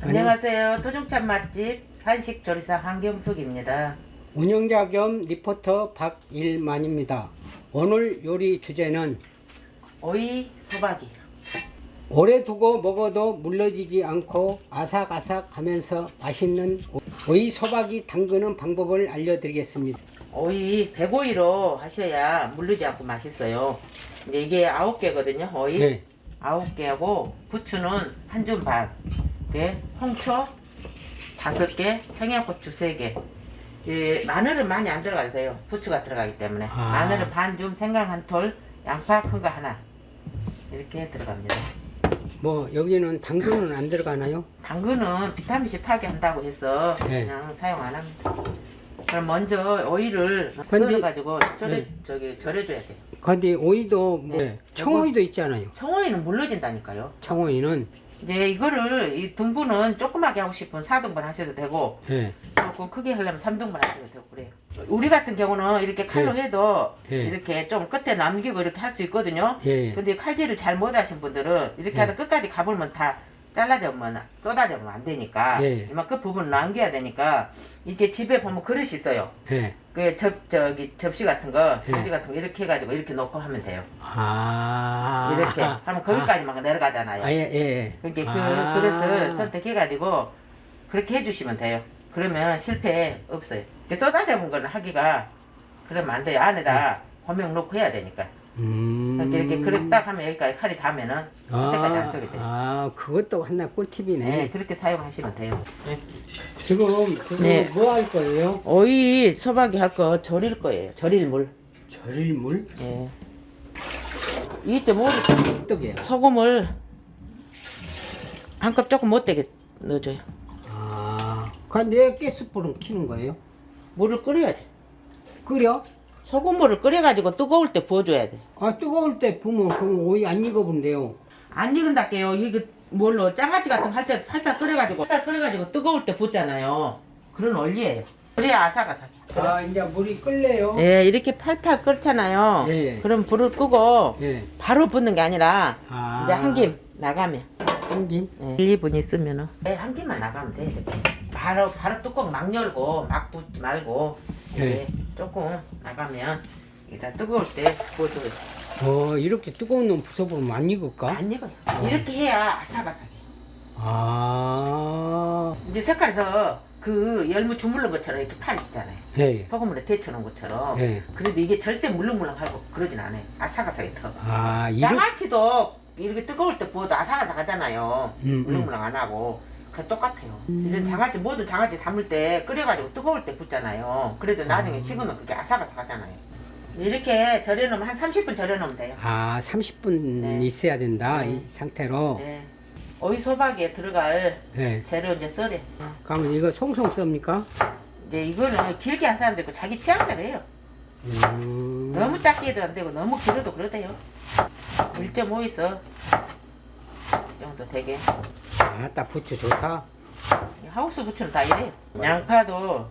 안녕하세요. 토종찬 맛집 한식 조리사 한경숙입니다. 운영자 겸 리포터 박일만입니다. 오늘 요리 주제는 오이 소박이. 오래 두고 먹어도 물러지지 않고 아삭아삭 하면서 맛있는 오이 소박이 담그는 방법을 알려드리겠습니다. 오이 105이로 하셔야 물르지 않고 맛있어요. 이제 이게 9개거든요. 오이 네. 9개하고 부추는 한 줌 반. 그 홍초 5개, 청양고추 3개. 이 마늘은 많이 안 들어가도 돼요. 부추가 들어가기 때문에. 아. 마늘은 반 줌, 생강 한 톨, 양파 큰 거 하나. 이렇게 들어갑니다. 뭐 여기는 당근은 안 들어가나요? 당근은 비타민C 파괴한다고 해서 네. 그냥 사용 안 합니다. 그럼 먼저 오이를 근데- 썰어가지고 절여, 네. 저기 절여줘야 돼요. 근데 오이도 뭐 네. 청오이도 있잖아요. 청오이는 물러진다니까요. 청오이는 이제 이거를 이 등분은 조그맣게 하고 싶으면 4등분 하셔도 되고 예. 조금 크게 하려면 3등분 하셔도 되고 그래요. 우리 같은 경우는 이렇게 칼로 네. 해도 네. 이렇게 좀 끝에 남기고 이렇게 할 수 있거든요. 예. 근데 칼질을 잘 못 하신 분들은 이렇게 네. 하다 끝까지 가불면 다 잘라져면 쏟아져면 안 되니까 예. 이만 끝 부분 남겨야 되니까 이렇게 집에 보면 그릇이 있어요. 예. 그 접 저기 접시 같은 거, 예. 접시 같은 거 이렇게 해가지고 이렇게 놓고 하면 돼요. 아. 이렇게 하면 거기까지만 내려가잖아요. 아, 예, 예, 예. 그러니까 그 아. 그릇을 선택해가지고 그렇게 해주시면 돼요. 그러면 실패 없어요. 이렇게 쏟아져 본 거는 하기가 그러면 안 돼요. 안에다 고명 놓고 해야 되니까. 음. 이렇게 이렇게 그릇 딱 하면 여기까지 칼이 닿으면은 그때까지 안 쪽이 돼요. 아, 그것도 하나 꿀팁이네. 네, 그렇게 사용하시면 돼요. 지금 그거 네. 뭐 할 거예요? 오이 소박이 할 거 절일 거예요. 절일 물. 절일 물? 예. 2.5리터 어떻게? 소금을 한 컵 조금 못되게 넣어줘요. 아, 근데 가스불은 켜는 거예요? 물을 끓여야 돼. 끓여? 소금물을 끓여가지고 뜨거울 때 부어줘야 돼. 아, 뜨거울 때 부으면 그럼 오이 안 익어본대요. 안 익은다게요. 이게 뭘로 장아찌 같은 거 할 때 팔팔 끓여가지고 팔팔 끓여가지고 뜨거울 때 붓잖아요. 그런 원리예요. 그래야 아삭아삭해. 아, 이제 물이 끓래요? 예, 이렇게 팔팔 끓잖아요. 예. 그럼 불을 끄고 예. 바로 붓는 게 아니라 아. 이제 한 김 나가면 한 김? 예, 1, 2분 있으면은 네, 한 김만 나가면 돼 이렇게 바로 바로 뚜껑 막 열고 막 붓지 말고 이렇게 예. 조금 나가면 이다 뜨거울 때 부어줘요. 어, 이렇게 뜨거운 놈 부숴보면 안 익을까? 안 익어요. 이렇게 해야 아삭아삭해. 아, 이제 색깔에서 그 열무 주물른 것처럼 이렇게 파래지잖아요. 예. 소금물에 데쳐놓은 것처럼. 예. 그래도 이게 절대 물렁물렁하고 그러진 않아요. 아삭아삭해 더. 아, 이렇게. 양아치도 이렇게 뜨거울 때 부어도 아삭아삭하잖아요. 음, 음. 물렁물렁 안 하고. 그 똑같아요. 이런 장아찌 모든 장아찌 담을 때 끓여가지고 뜨거울 때 붓잖아요. 그래도 나중에 식으면 그게 아삭아삭하잖아요. 이렇게 절여놓으면 한 30분 절여놓으면 돼요. 아, 30분 네. 있어야 된다. 네. 이 상태로. 네. 오이 소박이에 들어갈 예. 재료 이제 썰어. 그러면 이거 송송 씁니까? 이제 이거는 길게 한 사람도 있고 자기 취향대로 해요. 음. 너무 작게 해도 안 되고 너무 길어도 그러대요. 1.5 있어. 이 정도 되게. 아, 딱 부추 좋다. 하우스 부추는 다 이래요. 양파도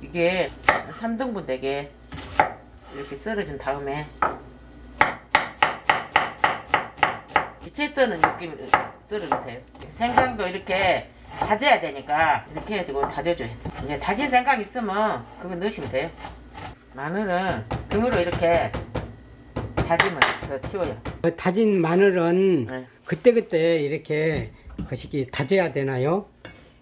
이게 3등분 되게 이렇게 썰어준 다음에 채 써는 느낌 썰으면 돼요. 생강도 이렇게 다져야 되니까 이렇게 해가지고 다져줘야 돼. 이제 다진 생강 있으면 그거 넣으시면 돼요. 마늘은 등으로 이렇게 다지면 더 쉬워요. 그 다진 마늘은 네. 그때그때 이렇게 거시기 다져야 되나요?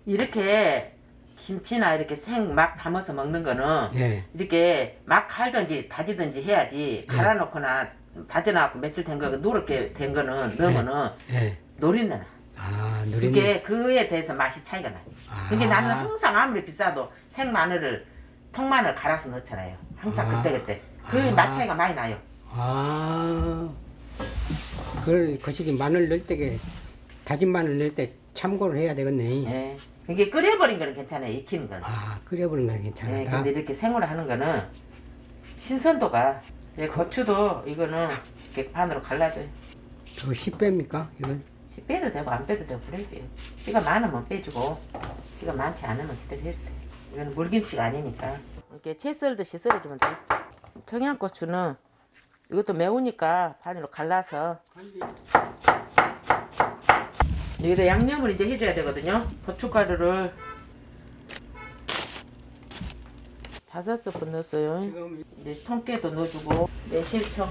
이렇게 김치나 이렇게 생 막 담아서 먹는 거는 예. 이렇게 막 갈든지 다지든지 해야지 갈아놓거나 다져놔갖고 며칠 된 거 노랗게 된 거는 넣으면은 예. 노린내 나. 아, 누리는. 그게 그에 대해서 맛이 차이가 나요. 아. 그게 나는 항상 아무리 비싸도 생 마늘을 통마늘 갈아서 넣잖아요. 항상 아. 그때 그때 그 아. 맛 차이가 많이 나요. 아. 그걸 거시기 마늘 넣을 때 다진 마늘 넣을 때 참고를 해야 되겠네. 예. 이게 끓여버린 거는 괜찮아요. 익히는 건. 아, 끓여보는 건 예, 괜찮다. 근데 이렇게 생으로 하는 거는 신선도가 이제 고추도 이거는 이렇게 반으로 갈라줘요. 그거 10배입니까? 이건? 씨 빼도 되고 안 빼도 되고 그래요. 씨가 많으면 빼주고 씨가 많지 않으면 그대로 해도 돼. 이거는 물김치가 아니니까 이렇게 채 썰듯이 썰어주면 돼. 청양고추는 이것도 매우니까 반으로 갈라서 여기다 양념을 이제 해줘야 되거든요. 고춧가루를 다섯 스푼 넣었어요. 이제 통깨도 넣어주고 매실청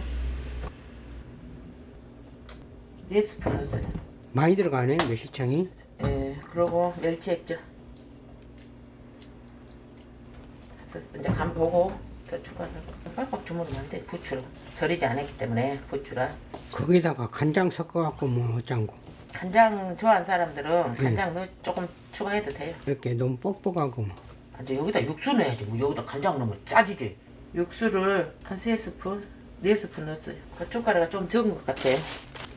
네 스푼 넣었어요. 많이 들어가네 매실청이. 예, 그리고 멸치 액젓. 이제 간 보고 더 추가하고 빡빡 주무르면 안 돼. 부추로 절이지 않았기 때문에 부추라. 거기다가 간장 섞어갖고 뭐 어쩐고 간장 좋아하는 사람들은 예. 간장 넣 조금 추가해도 돼요. 이렇게 너무 뻑뻑하고 뭐. 이제 여기다 육수 넣어야지. 뭐 여기다 간장 넣으면 짜지지. 육수를 한 세 스푼, 네 스푼 넣었어요. 고춧가루가 좀 적은 것 같아요.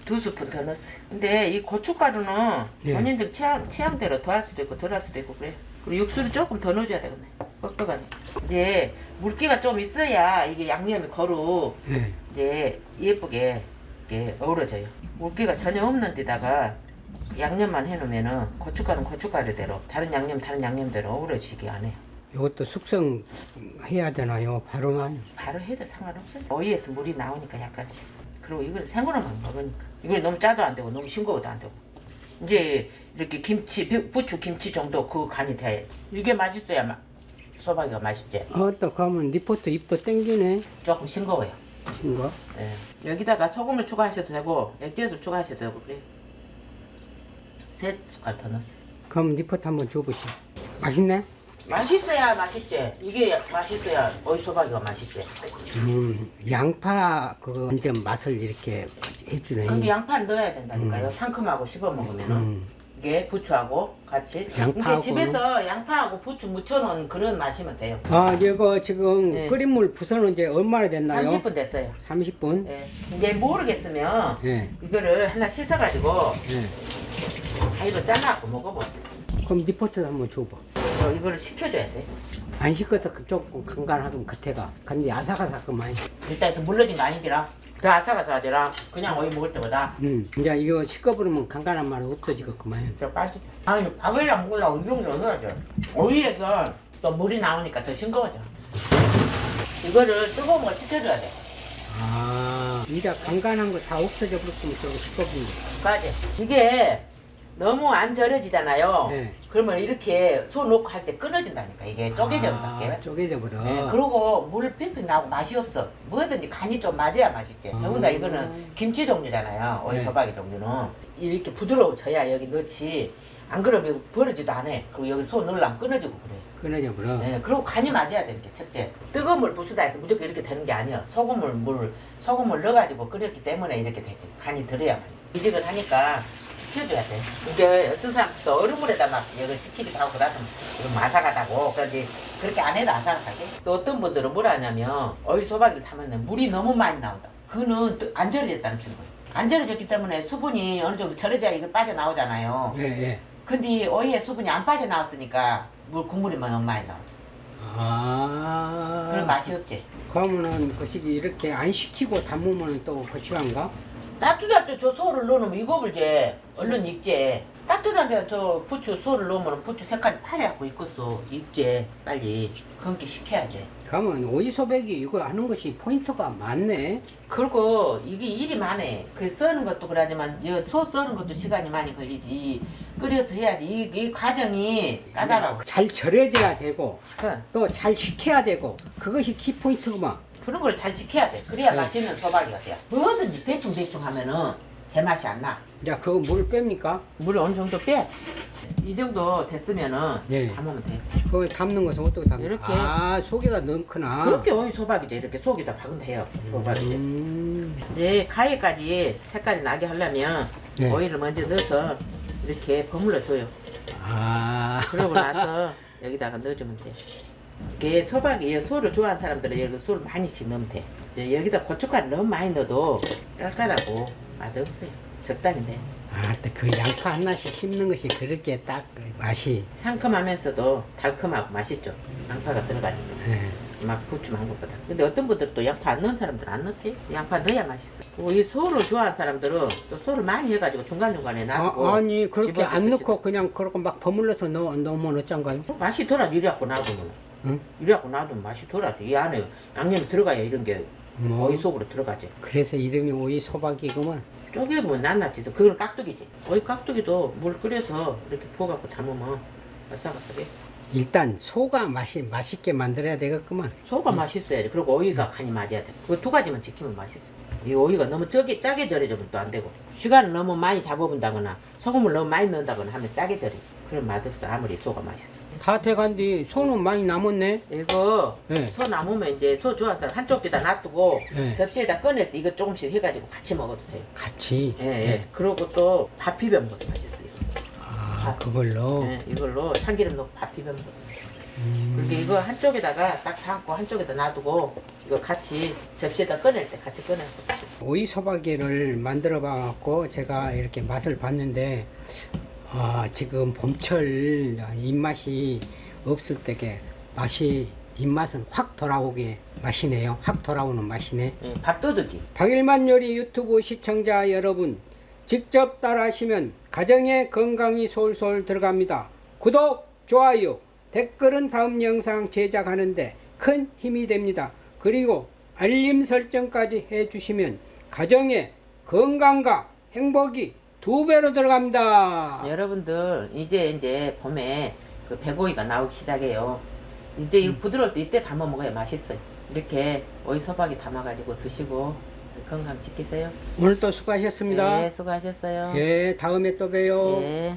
두 스푼 더 넣었어요. 근데 이 고춧가루는 예. 본인들 취향, 취향대로 더 할 수도 있고 덜 할 수도 있고 그래요. 그리고 육수를 조금 더 넣어줘야 되겠네. 뻑뻑하네. 이제 물기가 좀 있어야 이게 양념이 거루 예. 이제 예쁘게 이렇게 어우러져요. 물기가 전혀 없는 데다가 양념만 해놓으면은 고춧가루는 고춧가루대로 다른 양념 다른 양념대로 어우러지게 안 해요. 이것도 숙성 해야 되나요? 바로만 바로 해도 상관없어요. 오이에서 물이 나오니까 약간씩. 그리고 이걸 생으로만 먹으니까. 이걸 너무 짜도 안 되고 너무 싱거워도 안 되고. 이제 이렇게 김치, 부- 부추 김치 정도 그 간이 돼. 이게 맛있어야 마, 소박이가 맛있지. 어떡 하면 리포트 입도 땡기네 조금 싱거워요. 신 거 예. 여기다가 소금을 추가하셔도 되고 액젓을 추가하셔도 되고 그래. 세 숟갈 더 넣었어요. 그럼 리포트 한번 줘보시오 맛있네? 맛있어야 맛있지. 이게 맛있어야 오이 소박이가 맛있지. 음 양파 그 완전 맛을 이렇게 해주네 근데 양파는 넣어야 된다니까요. 상큼하고 씹어 먹으면은. 음. 이게 부추하고 같이. 양파하고는? 이게 집에서 양파하고 부추 무쳐놓은 그런 맛이면 돼요. 아 이거 지금 네. 끓인 물 부서는 이제 얼마나 됐나요? 30분 됐어요. 30분? 예. 이제 모르겠으면 예. 이거를 하나 씻어가지고 예. 가위로 잘라갖고 먹어봐. 그럼 리포트 한번 줘봐 어, 이거를 식혀줘야 돼. 안 식어서 그 조금 간간하면 겉에가 근데 아삭아삭하면 일단 좀 물러진 거 아니지라. 더 아삭아삭하지라. 그냥 오이 먹을 때보다. 음 이제 이거 식어버리면 간간한 맛 없어지겠구만 저 빠지죠. 아니 밥이랑 먹으려고 이 정도 넣어야죠. 오이에서 또 물이 나오니까 더 싱거워져. 이거를 뜨거운 걸 식혀줘야 돼. 아 이제 간간한 거 다 없어져 버렸으면 저거 식어버리면 까지. 이게 너무 안 절여지잖아요. 네. 그러면 이렇게 손 놓고 할 때 끊어진다니까. 이게 쪼개져 밖에. 아, 쪼개져 버려 예, 그리고 물 핑핑 나고 맛이 없어. 뭐든지 간이 좀 맞아야 맛있지. 아. 더군다나 이거는 김치 종류잖아요. 오이 네. 소박이 종류는. 이렇게 부드러워져야 여기 넣지. 안 그러면 이거 버리지도 않아. 그리고 여기 손 넣으려면 끊어지고 그래. 끊어져 버려 예, 그리고 간이 맞아야 되는 게 첫째. 뜨거운 물 부수다 해서 무조건 이렇게 되는 게 아니야. 소금을 물, 소금을 넣어가지고 끓였기 때문에 이렇게 되지. 간이 들어야만. 이직을 하니까 식혀줘야 돼. 이제 어떤 사람도 얼음물에다 막 이거 식히기도 하고 그러면 이거 아삭하다고. 그런데 그렇게 안 해도 아삭하게. 또 어떤 분들은 뭘 하냐면 오일 소박이를 타면 물이 너무 많이 나온다. 그거는 또안 절여졌다는 증거예요. 안 절여졌기 때문에 수분이 어느 정도 절여져야 이거 빠져나오잖아요. 예 예 근데 오이에 수분이 안 빠져나왔으니까 물 국물이 너무 많이 나오죠. 아 그런 맛이 없지. 그러면은 그 시기 이렇게 안 식히고 담으면 또 거시한가? 따뜻할 때 저 소를 넣으면 익어을 제 얼른 익제. 따뜻한 데 저 부추 소를 넣으면 부추 색깔이 파래갖고 익었어. 익제 빨리. 건기 식혀야지. 그러면 오이 소백이 이거 하는 것이 포인트가 많네. 그리고 이게 일이 많아. 그 써는 것도 그러지만 이소 써는 것도 시간이 많이 걸리지. 끓여서 해야지. 이, 이 과정이 까다로워. 잘 절여져야 되고 그, 또 잘 식혀야 되고 그것이 키 포인트구만. 그런 걸 잘 지켜야 돼. 그래야 네. 맛있는 소박이가 돼. 뭐든지 대충 대충 하면은 제맛이 안 나. 자 그거 물 뺍니까? 물을 어느 정도 빼. 이 정도 됐으면은 예. 담으면 돼. 그거 담는 것은 어떻게 담는 이렇게. 아 속에다 넣구나. 그렇게 오이 소박이죠. 이렇게 속에다 박으면 돼요. 소박이지. 음. 이제 가위까지 색깔이 나게 하려면 네. 오이를 먼저 넣어서 이렇게 버물러 줘요. 아. 그러고 나서 여기다가 넣어주면 돼. 이게 소박이 소를 좋아하는 사람들은 여기 소를 많이씩 넣으면 돼. 이제 여기다 고춧가루 너무 많이 넣어도 깔깔하고 맛없어요. 적당히 돼. 아그 양파 하나씩 씹는 것이 그렇게 딱그 맛이. 상큼하면서도 달콤하고 맛있죠. 양파가 들어가니까. 예. 막 부추만 것보다. 근데 어떤 분들 또 양파 안 넣은 사람들은 안 넣대. 양파 넣어야 맛있어. 그리고 이 소를 좋아하는 사람들은 또 소를 많이 해가지고 중간중간에 놔두고. 아, 아니 그렇게 집어서 안 드시고. 넣고 그냥 그렇게 막 버물러서 넣어 넣으면 어쩐가요? 맛이 돌아 이래갖고 놔두면. 응? 이래갖고 놔두면 맛이 돌아죠. 이 안에 양념이 들어가야 이런 게 뭐. 오이 속으로 들어가지. 그래서 이름이 오이 소박이구만. 쪼개면 낫낫지. 그건 깍두기지. 오이 깍두기도 물 끓여서 이렇게 부어갖고 담으면 아삭아삭해. 일단 소가 맛이 맛있게 만들어야 되겠구만. 소가 맛있어야 돼. 그리고 오이가 간이 맞아야 돼. 그 두 가지만 지키면 맛있어. 이 오이가 너무 짜게, 짜게 절여지면 또 안 되고. 시간을 너무 많이 잡아본다거나 소금을 너무 많이 넣는다거나 하면 짜게 절이지. 그럼 맛없어. 아무리 소가 맛있어. 다 돼간뒤 소는 많이 남았네. 이거 네. 소 남으면 이제 소 좋아하는 사람 한쪽 에다 놔두고 네. 접시에다 꺼낼 때 이거 조금씩 해가지고 같이 먹어도 돼요. 같이. 예, 예. 네. 그리고 또 밥 비벼 먹어도 맛있어요. 아 그걸로. 예, 이걸로 참기름 넣고 밥 비벼 먹어도 음. 그렇게 이거 한쪽에다가 딱 담고 한쪽에다 놔두고 이거 같이 접시에다 꺼낼 때 같이 꺼내고 오이 소박이를 만들어 봐갖고 제가 이렇게 맛을 봤는데 아 지금 봄철 입맛이 없을 때게 맛이 입맛은 확 돌아오게 맛이네요. 확 돌아오는 맛이네. 예, 밥도둑이 박일만 요리 유튜브 시청자 여러분 직접 따라하시면 가정의 건강이 솔솔 들어갑니다. 구독, 좋아요, 댓글은 다음 영상 제작하는데 큰 힘이 됩니다. 그리고 알림 설정까지 해주시면 가정의 건강과 행복이 두 배로 들어갑니다. 여러분들 이제 이제 봄에 그 배고이가 나오기 시작해요 이제 이 부드러울 때 이때 담아 먹어야 맛있어요 이렇게 오이 소박이 담아가지고 드시고 건강 지키세요 오늘도 수고하셨습니다. 네 수고하셨어요 예, 다음에 또 봬요. 예.